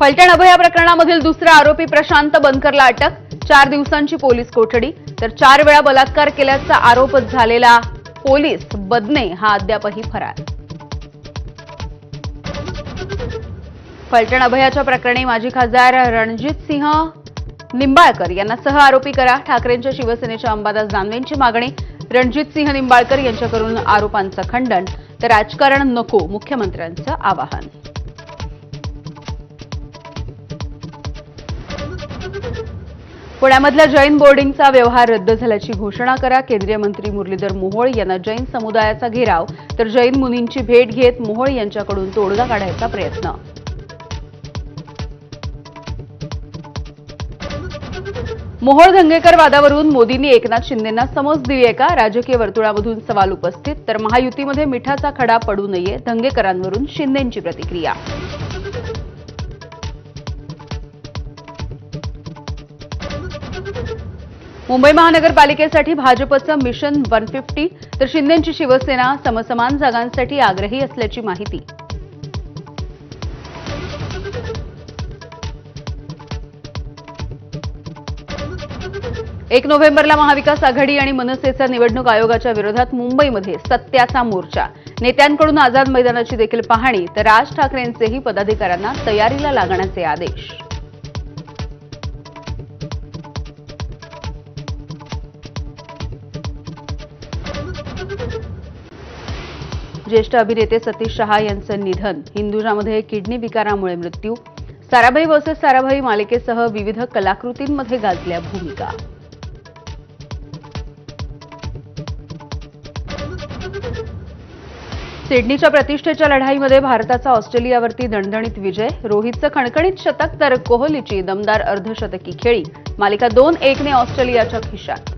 फलटण अभया प्रकरणामधील दुसरा आरोपी प्रशांत बनकरला अटक. चार दिवसांची पोलीस कोठडी. तर चार वेळा बलात्कार केल्याचा आरोप झालेला पोलीस बदने हा अद्यापही फरार. फलटण अभयाच्या प्रकरणी माजी खासदार रणजित सिंह निंबाळकर यांना सह आरोपी करा ठाकरेंच्या शिवसेनेच्या अंबादास दानवेंची मागणी. रणजित सिंह निंबाळकर यांच्याकडून आरोपांचं खंडन. तर राजकारण नको मुख्यमंत्र्यांचं आवाहन. पुण्यामधल्या जैन बोर्डिंगचा व्यवहार रद्द झाल्याची घोषणा करा. केंद्रीय मंत्री मुरलीधर मोहोळ यांना जैन समुदायाचा घेराव तर जैन मुनींची भेट घेत मोहोळ यांच्याकडून तोडगा काढायचा प्रयत्न. मोहोळ धंगेकर वादावरून मोदींनी एकनाथ शिंदेंना समज दिली आहे का? राजकीय वर्तुळामधून सवाल उपस्थित तर महायुतीमध्ये मिठाचा खडा पडू नये धंगेकरांवरून शिंदेंची प्रतिक्रिया. मुंबई महानगरपालिकेसाठी भाजपचं मिशन वन फिफ्टी तर शिंदेची शिवसेना समसमान जागांसाठी आग्रही असल्याची माहिती. एक नोव्हेंबरला महाविकास आघाडी आणि मनसेचा निवडणूक आयोगाच्या विरोधात मुंबईमध्ये सत्याचा मोर्चा. नेत्यांकडून आझाद मैदानाची देखील पाहणी तर राज ठाकरेंचेही पदाधिकाऱ्यांना तयारीला लागण्याचे आदेश. ज्येष्ठ अभिनेते सतीश शहा यांचं निधन हिंदुजामध्ये किडनी विकारामुळे मृत्यू. साराभाई वर्सेस साराभाई मालिकेसह विविध कलाकृतींमध्ये गाजल्या भूमिका. सिडनीच्या प्रतिष्ठेच्या लढाईमध्ये भारताचा ऑस्ट्रेलियावरती दणदणीत विजय रोहितचं खणखणीत शतक तर कोहलीची दमदार अर्धशतकी खेळी. मालिका दोन एकने ऑस्ट्रेलियाच्या खिशात.